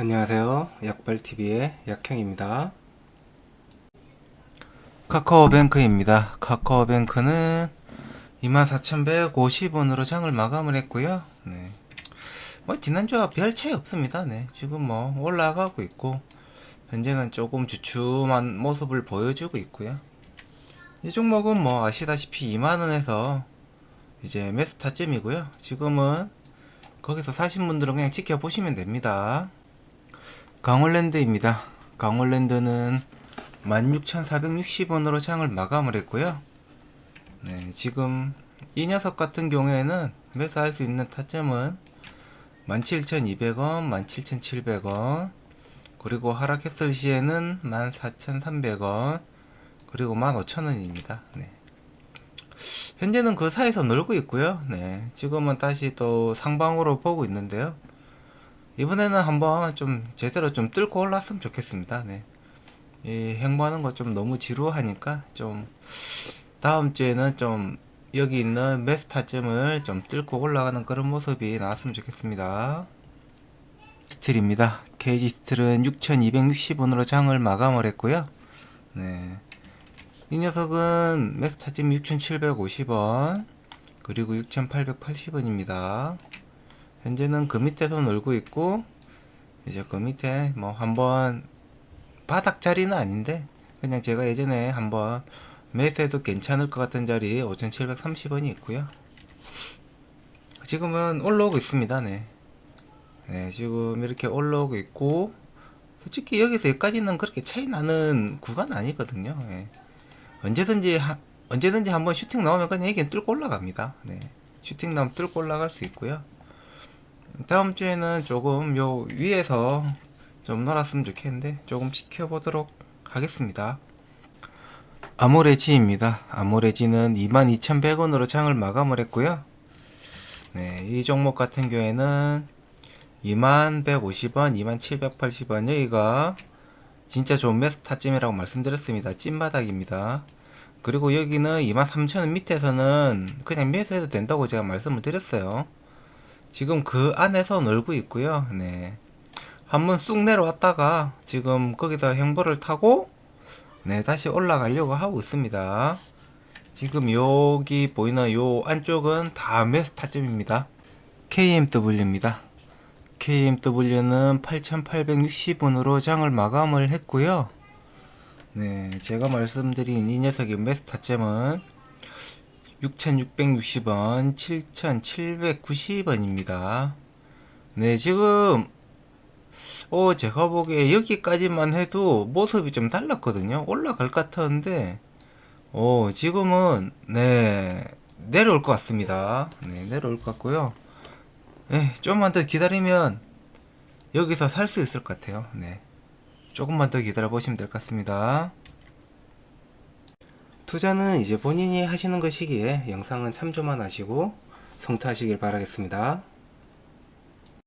안녕하세요. 약발TV의 약형입니다. 카카오뱅크입니다. 카카오뱅크는 24,150원으로 장을 마감을 했고요. 네. 뭐 지난주와 별 차이 없습니다. 네. 지금 뭐 올라가고 있고 현재는 조금 주춤한 모습을 보여주고 있고요. 이 종목은 뭐 아시다시피 2만원에서 이제 매수 타점이고요. 지금은 거기서 사신 분들은 그냥 지켜보시면 됩니다. 강원랜드입니다. 강원랜드는 16,460원으로 장을 마감을 했고요. 네, 지금 이 녀석 같은 경우에는 매수할 수 있는 타점은 17,200원, 17,700원, 그리고 하락했을 시에는 14,300원, 그리고 15,000원입니다. 네. 현재는 그 사이에서 놀고 있고요. 네, 지금은 다시 또 상방으로 보고 있는데요. 이번에는 한번 좀 제대로 좀 뚫고 올랐으면 좋겠습니다. 네. 이 행보하는 거 좀 너무 지루하니까 좀 다음 주에는 좀 여기 있는 매수 타점을 좀 뚫고 올라가는 그런 모습이 나왔으면 좋겠습니다. 스틸입니다. KG 스틸은 6,260원으로 장을 마감을 했고요. 네. 이 녀석은 매수 타점 6,750원 그리고 6,880원입니다. 현재는 그 밑에서 놀고 있고 이제 그 밑에 뭐 한번 바닥 자리는 아닌데 그냥 제가 예전에 한번 매수해도 괜찮을 것 같은 자리 5,730원이 있고요. 지금은 올라오고 있습니다. 네. 네, 지금 이렇게 올라오고 있고 솔직히 여기서 여기까지는 그렇게 차이 나는 구간 아니거든요. 예. 언제든지 하, 언제든지 한번 슈팅 나오면 그냥 이게 뚫고 올라갑니다. 네. 슈팅 나오면 뚫고 올라갈 수 있고요. 다음 주에는 조금 요 위에서 좀 놀았으면 좋겠는데 조금 지켜보도록 하겠습니다. 아모레지입니다. 아모레지는 22,100원으로 장을 마감을 했고요. 네, 이 종목 같은 경우에는 2150원, 2780원 여기가 진짜 좋은 매수 타점이라고 말씀드렸습니다. 찐바닥입니다. 그리고 여기는 23,000원 밑에서는 그냥 매수해도 된다고 제가 말씀을 드렸어요. 지금 그 안에서 놀고 있고요. 네. 한번 쑥 내려왔다가 지금 거기서 행보를 타고 네, 다시 올라가려고 하고 있습니다. 지금 여기 보이는 요 안쪽은 다 매수 타점입니다. KMW입니다. KMW는 8,860원으로 장을 마감을 했고요. 네, 제가 말씀드린 이 녀석의 타점은 6,660원, 7,790원입니다. 네, 지금 어, 제가 보기에 여기까지만 해도 모습이 좀 달랐거든요. 올라갈 것 같았는데 어, 지금은 네, 내려올 것 같습니다. 네, 내려올 것 같고요. 네, 좀만 더 기다리면 여기서 살 수 있을 것 같아요. 네. 조금만 더 기다려 보시면 될 것 같습니다. 투자는 이제 본인이 하시는 것이기에 영상은 참조만 하시고 성투하시길 바라겠습니다.